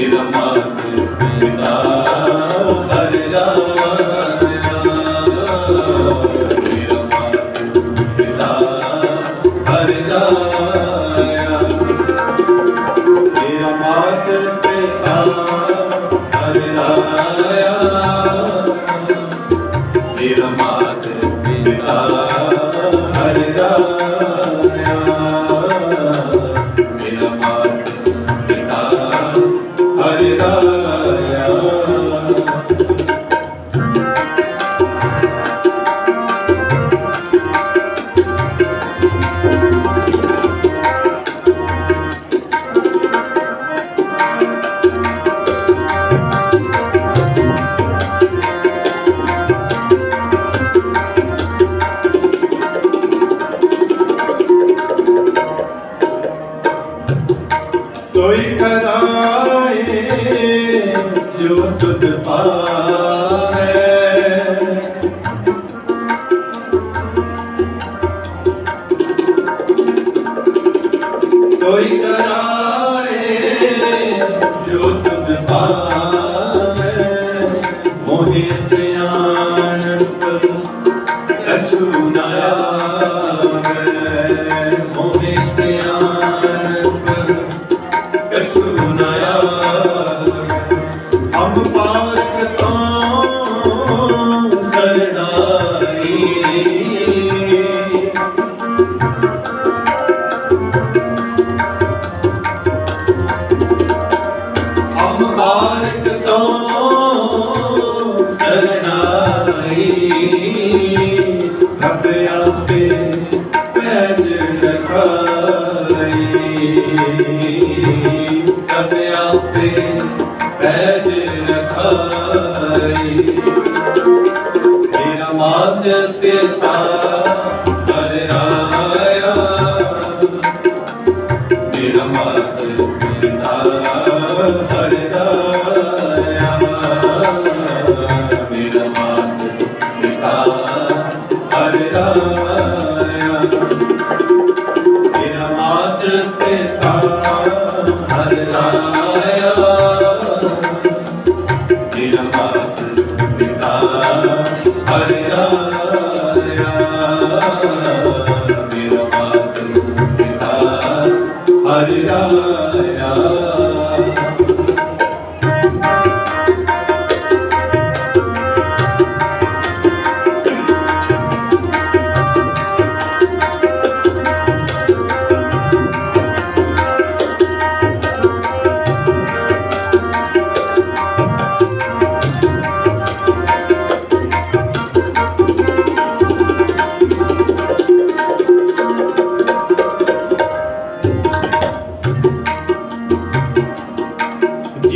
ਮੇਰਾ ਮਾਤ ਜੋ ਤੁਧ ਪਾਵੇ। ਸੋਈ ਕਰਾਏ ਹਮ ਬਾਰਕ ਤੋਂ ਸਰਣਾਈ ਰੱਬ ਆਪੇ ਪੈਜ ਰਖਾਈ। ਰੱਬ ਆਪੇ ਪੈਜ ਰਖਾਈ। ਮੇਰਾ ਮਾਤ ਪਿਤਾ ਹਰ ਰਾਇਆ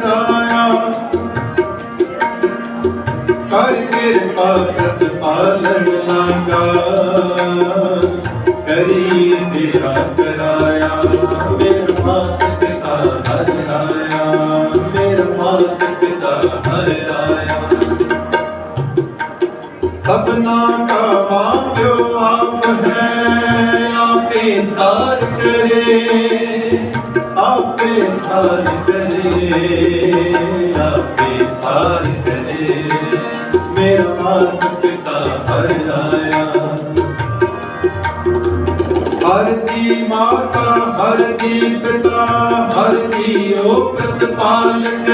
ਰਾਇਆ ਕਰ ਕਿਰਪਾ ਪ੍ਰਤ ਪਾਲਣ ਲਾਗਾ। ਕਰੀ ਤੇਰਾ ਕਰਾਇਆ। ਮੇਰਾ ਮਾਤ ਪਿਤਾ ਹਰ ਰਾਇਆ ਮੇਰਾ ਮਾਤ ਪਿਤਾ ਹਰ ਰਾਇਆ ਸਭਨਾ ਕਾ ਮਾਂ ਪਿਓ ਆਪ ਹੈ, ਆਪੇ ਸਾਰ ਕਰੇ। ਸਾਰ ਕਰੇ ਆਪੇ ਸਾਰ ਕਰੇ ਮੇਰਾ ਮਾਤ ਪਿਤਾ ਹਰ ਹਰ ਜੀ ਮਾਤਾ, ਹਰ ਜੀ ਪਿਤਾ, ਹਰ ਜੀ ਓ ਪ੍ਰਤਪਾਲਕ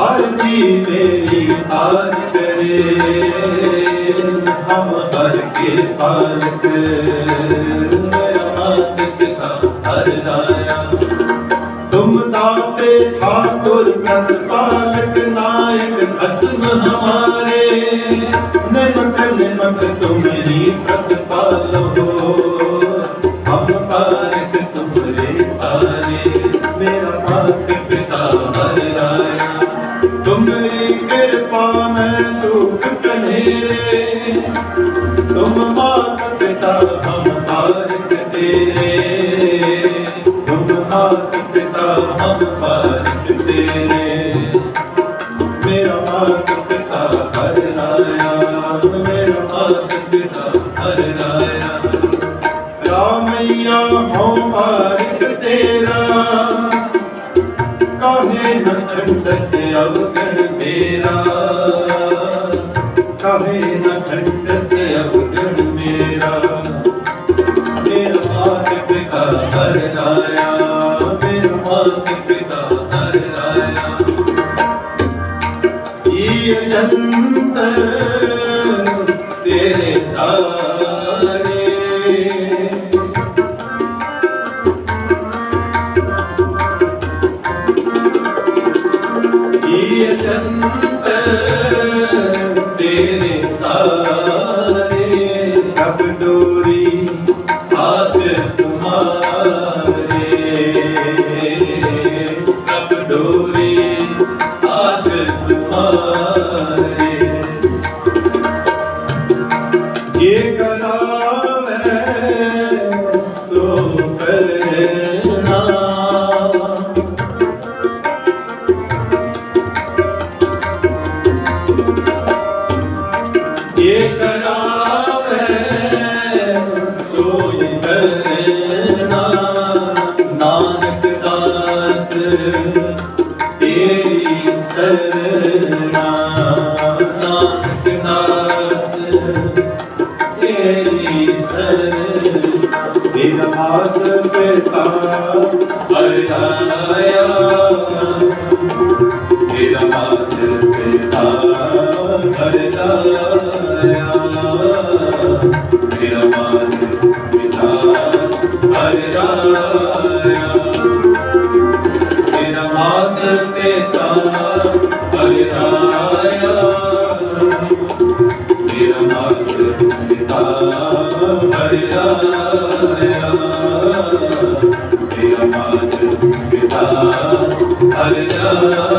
ਹਰ ਜੀ ਮੇਰੀ ਸਾਰ ਕਰੇ ਹਮ ਹਰ ਕੇ ਪਾਲਕ। ਨਿਮਕ ਨਿਮਕ ਤੁਮਰੀ ਪ੍ਰਤਪਾਲੋ ਹਮ ਪਾਰਕ ਤੁਮਰੇ ਤਾਰੇ, ਮੇਰਾ ਮਾਤ ਪਿਤਾ ਹਰ ਰਾਇਆ ਤੁਮਰੀ ਕਿਰਪਾ ਮੈਂ ਸੁਖ ਕਨੇਰੇ, ਤੁਮ ਮਾਤ ਪਿਤਾ ਹਮ ਪਾਰਕ ਤੇਰੇ। ਹਉ ਪਾਰਕ ਤੇਰਾ। ਕਾਹੇ ਨ ਖੰਡ ਅਵਗਣ ਮੇਰਾ। ਕਾਹੇ ਨ ਖੰਡ ਸੇ ਅਵਗਣ ਮੇਰਾ। ਮੇਰਾ ਮਾਤ ਪਿਤਾ ਹਰ ਰਾਇਆ ਮੇਰਾ ਮਾਤ ਪਿਤਾ ਹਰ ਰਾਇਆ ਜੀ ਅਜੰਤ ਜੀ ਤੇਰੀ ਸਰਣਾ ਤੇਰਾ ਮਾਤ ਪਿਤਾ ਹਰਿਆਇਆ ਤੇਰਾ ਮਾਤ ਪਿਤਾ ਹਰਿਆਇਆ ਤੇਰਾ ਮਾਤ ਪਿਤਾ ਹਰਿਆਇਆ ਤੇਰਾ ਮਾਤ ਪਿਤਾ ਹਰਿਆਇਆ Allah